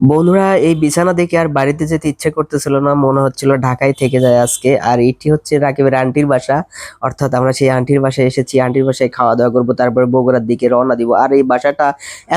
বন্ধুরা, এই বিছানা দেখে আর বাড়িতে যেতে ইচ্ছে করতেছিল না, মনে হচ্ছিল ঢাকায় থেকে যায় আজকে। আর এটি হচ্ছে রাকিবের আন্টির বাসা। অর্থাৎ আমরা সেই আন্টির বাসায় এসেছি, আন্টির বাসায় খাওয়া দাওয়া করব, তারপর বগুড়ার দিকে রওনা দিব। আর এই বাসাটা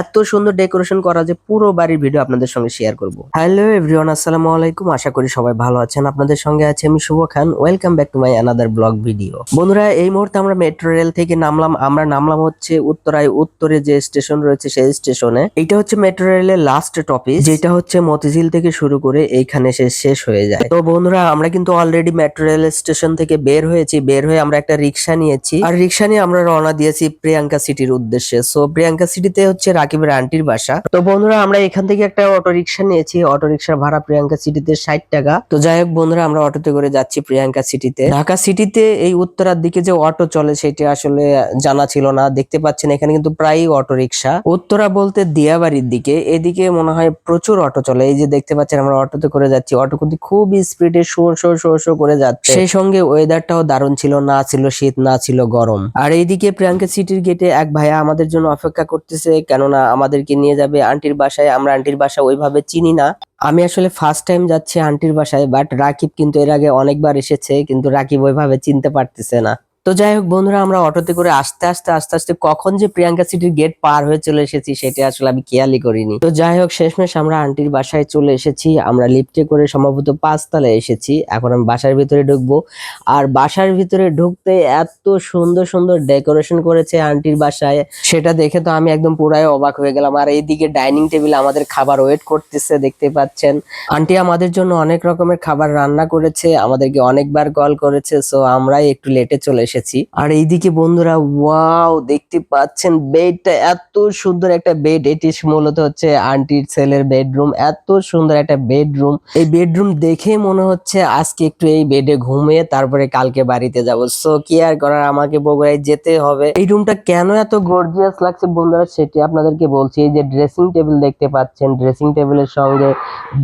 এত সুন্দর ডেকোরেশন করা যে পুরো বাড়ির ভিডিও আপনাদের সঙ্গে শেয়ার করব। হ্যালো এভরিওয়ান, আসসালামু আলাইকুম। আশা করি সবাই ভালো আছেন। আপনাদের সঙ্গে আছে আমি Shubho Khan. Welcome back to my another blog video. বন্ধুরা, এই মুহূর্তে আমরা মেট্রো রেল থেকে নামলাম। আমরা নামলাম হচ্ছে উত্তরায়। উত্তরে যে স্টেশন রয়েছে, সেই স্টেশনে। এটা হচ্ছে মেট্রো রেলের লাস্ট টপিক যেটা হচ্ছে মতিঝিল থেকে শুরু করে এইখানে সে শেষ হয়ে যায়। তো বন্ধুরা, আমরা কিন্তু অলরেডি মেট্রো রেল স্টেশন থেকে বের হয়েছি। বের হয়ে আমরা একটা রিক্সা নিয়েছি। আর রিক্সা নিয়ে আমরা রওনা দিয়েছি প্রিয়াঙ্কা সিটির উদ্দেশ্যে। সো প্রিয়াঙ্কা সিটিতে হচ্ছে রাকিবের আন্টির বাসা। তো বন্ধুরা, আমরা এখান থেকে একটা অটো রিক্সা নিয়েছি। অটো রিক্সার ভাড়া প্রিয়াঙ্কা সিটিতে ষাট টাকা। তো যাই হোক বন্ধুরা, আমরা অটোতে করে যাচ্ছি প্রিয়াঙ্কা সিটিতে। ঢাকা সিটিতে এই উত্তরার দিকে যে অটো চলে, সেটা আসলে জানা ছিল না। দেখতে পাচ্ছেন, এখানে কিন্তু প্রায়ই অটো রিক্সা উত্তরা বলতে দিয়াবাড়ির দিকে। এদিকে মনে হয় প্রচুর অটো চলে। এই যে দেখতে পাচ্ছেন আমরা অটোতে করে যাচ্ছি। অটো কিন্তু খুব স্পিডে শো শো শো শো করে যাচ্ছে। সেই সঙ্গে ওয়েদারটাও দারুণ ছিল, না ছিল শীত, না ছিল গরম। আর এইদিকে প্রিয়াঙ্কা সিটির গেটে এক ভাইয়া আমাদের জন্য অপেক্ষা করতেছে, কেননা আমাদেরকে নিয়ে যাবে আন্টির বাসায়। আমরা আন্টির বাসা ওইভাবে চিনি না। আমি আসলে ফার্স্ট টাইম যাচ্ছি আন্টির বাসায় বাট রাকিব কিন্তু এর আগে অনেকবার এসেছে, কিন্তু রাকিব ওইভাবে চিনতে পারতেছে না। তো যাই হোক বন্ধুরা, আমরা অটোতে করে আস্তে আস্তে আস্তে আস্তে কখন যে প্রিয়াঙ্কা সিটির গেট পার হয়ে চলে এসেছি সেটা আসলে আমি খেয়ালই করিনি। তো যাই হোক, শেষমেশ আমরা আন্টির বাসায় চলে এসেছি, আমরা লিফটে করে সম্ভবত পাঁচতলায় এসেছি। এখন আমি বাসার ভিতরে ঢুকবো। আর বাসার ভিতরে ঢুকতে এত সুন্দর সুন্দর ডেকোরেশন করেছে আন্টির বাসায়, সেটা দেখে তো আমি একদম পুরাই অবাক হয়ে গেলাম। আর এইদিকে ডাইনিং টেবিল আমাদের খাবার ওয়েট করতেছে, দেখতে পাচ্ছেন। আন্টি আমাদের জন্য অনেক রকমের খাবার রান্না করেছে, আমাদেরকে অনেকবার কল করেছে সো আমরাই একটু লেটে চলে এসেছি। আর এইদিকে বন্ধুরা ওয়াও দেখতে পাচ্ছেন বেডটা এত সুন্দর একটা বেড এটি মূলত হচ্ছে আন্টির ছেলের বেডরুম এত সুন্দর একটা বেডরুম এই বেডরুম দেখে মনে হচ্ছে আজকে একটু এই বেডে ঘুমিয়ে তারপরে কালকে বাড়িতে যাব। সো কি আর করার, আমাকে বগুড়ায় যেতে হবে। এই রুমটা কেন এত গর্জিয়াস লাগছে বন্ধুরা, সেটি আপনাদেরকে বলছি। এই যে ড্রেসিং টেবিল দেখতে পাচ্ছেন ড্রেসিং টেবিলের সঙ্গে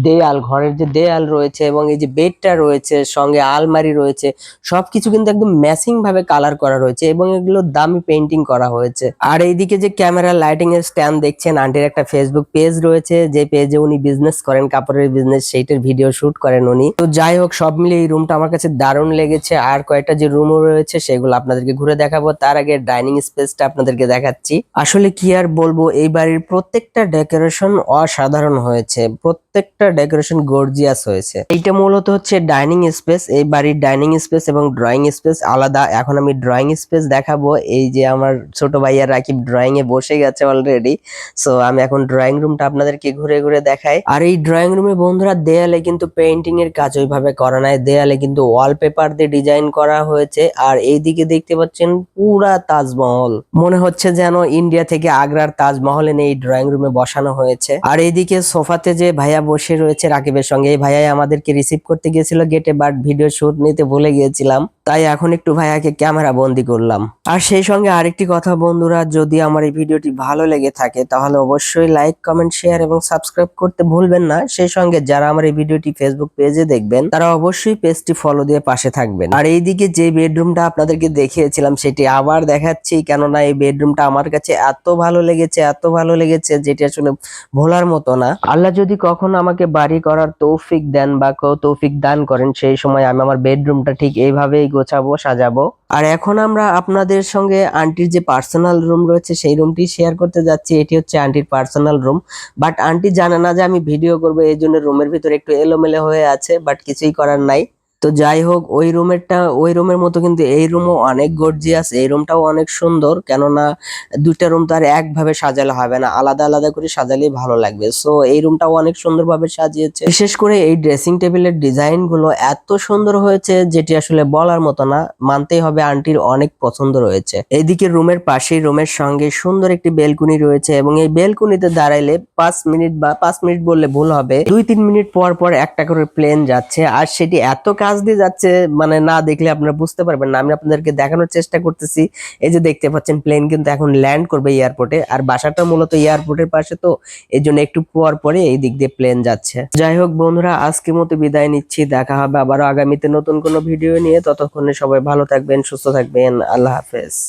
দেয়াল, ঘরের যে দেয়াল রয়েছে এবং এই যে বেডটা রয়েছে, সঙ্গে আলমারি রয়েছে, সবকিছু কিন্তু একদম ম্যাচিং ভাবে কালার করা রয়েছে এবং এগুলো দামি পেন্টিং করা হয়েছে। আর এইদিকে যে ক্যামেরা লাইটিং এর স্ট্যান্ড দেখছেন আন্টির একটা ফেসবুক পেজ রয়েছে, যে পেজে উনি বিজনেস করেন, কাপড়ের বিজনেস সেইটার ভিডিও শুট করেন উনি। তো যাই হোক, সব মিলে এই রুমটা আমার কাছে দারুণ লেগেছে। আর কয়েকটা যে রুমও রয়েছে, সেগুলো আপনাদেরকে ঘুরে দেখাবো। তার আগে ডাইনিং স্পেসটা আপনাদেরকে দেখাচ্ছি। আসলে কি আর বলব, এই বাড়ির প্রত্যেকটা ডেকোরেশন অসাধারণ হয়েছে। প্রত্যেকটা ডেকোরেশন গর্জিয়াস হয়েছে। এইটা মূলত হচ্ছে ডাইনিং স্পেস এই বাড়ির ডাইনিং স্পেস এবং ড্রয়িং স্পেস আলাদা। এখন আমি ড্রয়িং স্পেস দেখাবো। এই যে আমার ছোট ভাইয়া রাকিব ড্রয়িং এ বসে গেছে অলরেডি সো আমি এখন ড্রয়িং রুমটা আপনাদেরকে ঘুরে ঘুরে দেখাই। আর এই ড্রয়িং রুমে বন্ধুরা দেয়ালে কিন্তু পেইন্টিং এর কাজ ওইভাবে করা নাই। দেয়ালে কিন্তু ওয়ালপেপার দিয়ে ডিজাইন করা হয়েছে। আর এইদিকে দেখতে পাচ্ছেন পুরা তাজমহল। মনে হচ্ছে যেন ইন্ডিয়া থেকে আগ্রার তাজমহল এনে এই ড্রয়িং রুমে বসানো হয়েছে। আর এইদিকে সোফাতে যে ভাইয়া বসে রয়েছে রাকিবের সঙ্গে, এই ভাইয়াই আমাদেরকে রিসিভ করতে গিয়েছিল গেটে বাট ভিডিও শুট নিতে ভুলে গিয়েছিলাম। তাই এখন একটু ভাইয়াকে ক্যামেরা বন্দি করলাম। আর সেই সঙ্গে আরেকটি কথা বন্ধুরা, যদি আমার এই ভিডিওটি ভালো লেগে থাকে, তাহলে অবশ্যই লাইক কমেন্ট শেয়ার এবং সাবস্ক্রাইব করতে ভুলবেন না। সেই সঙ্গে যারা আমার এই ভিডিওটি ফেসবুক পেজে দেখবেন, তারা অবশ্যই পেজটি ফলো দিয়ে পাশে থাকবেন। আর এইদিকে যে বেডরুমটা আপনাদেরকে দেখিয়েছিলাম, সেটি আবার দেখাচ্ছি, কেননা এই বেডরুমটা আমার কাছে এত ভালো লেগেছে, এত ভালো লেগেছে, যেটি আসলে ভোলার মতো না। আল্লাহ যদি কখনো আমাকে বাড়ি করার তৌফিক দেন বা তৌফিক দান করেন, সেই সময় আমি আমার বেডরুমটা ঠিক এইভাবেই গোছাবো, সাজাবো। আর এখন আমরা আপনাদের সঙ্গে আন্টির যে পার্সোনাল রুম রয়েছে, সেই রুমটি শেয়ার করতে যাচ্ছি। এটি হচ্ছে আন্টির পার্সোনাল রুম। বাট আন্টি জানে না যে আমি ভিডিও করব, এই জন্য রুমের ভিতরে একটু এলোমেলো হয়ে আছে, বাট কিছুই করার নাই। তো যাই হোক, ওই রুমেরটা, ওই রুমের মতো কিন্তু এই রুমও অনেক গর্জিয়াস, এই রুমটাও অনেক সুন্দর, কেননা দুইটা রুম তো আর একভাবে সাজালে হবে না, আলাদা আলাদা করে সাজালেই ভালো লাগবে। সো এই রুমটাও অনেক সুন্দরভাবে সাজিয়েছে। বিশেষ করে এই ড্রেসিং টেবিলের ডিজাইনগুলো এত সুন্দর হয়েছে, যেটি আসলে বলার মতো না, মানতেই হবে আন্টির অনেক পছন্দ রয়েছে। এইদিকে রুমের পাশেই, রুমের সঙ্গে সুন্দর একটি বেলকুনি রয়েছে এবং এই বেলকুনিতে দাঁড়াইলে পাঁচ মিনিট বা পাঁচ মিনিট বললে ভুল হবে, দুই তিন মিনিট পর পর একটা করে প্লেন যাচ্ছে, আর সেটি এত কাজ দিয়ে যাচ্ছে মানে না দেখলে আপনারা বুঝতে পারবেন না। আমি আপনাদেরকে দেখানোর চেষ্টা করতেছি। এই যে দেখতে পাচ্ছেন প্লেন কিন্তু এখন ল্যান্ড করবে এয়ারপোর্টে আর বাসাটা মূলত এয়ারপোর্টের পাশে তো, এই জন্য একটু পর পরে এই দিক দিয়ে প্লেন যাচ্ছে। যাই হোক বন্ধুরা আজকে মতো বিদায় নিচ্ছি। দেখা হবে আবারও আগামীতে নতুন কোনো ভিডিও নিয়ে। ততক্ষণে সবাই ভালো থাকবেন, সুস্থ থাকবেন। আল্লাহ হাফেজ।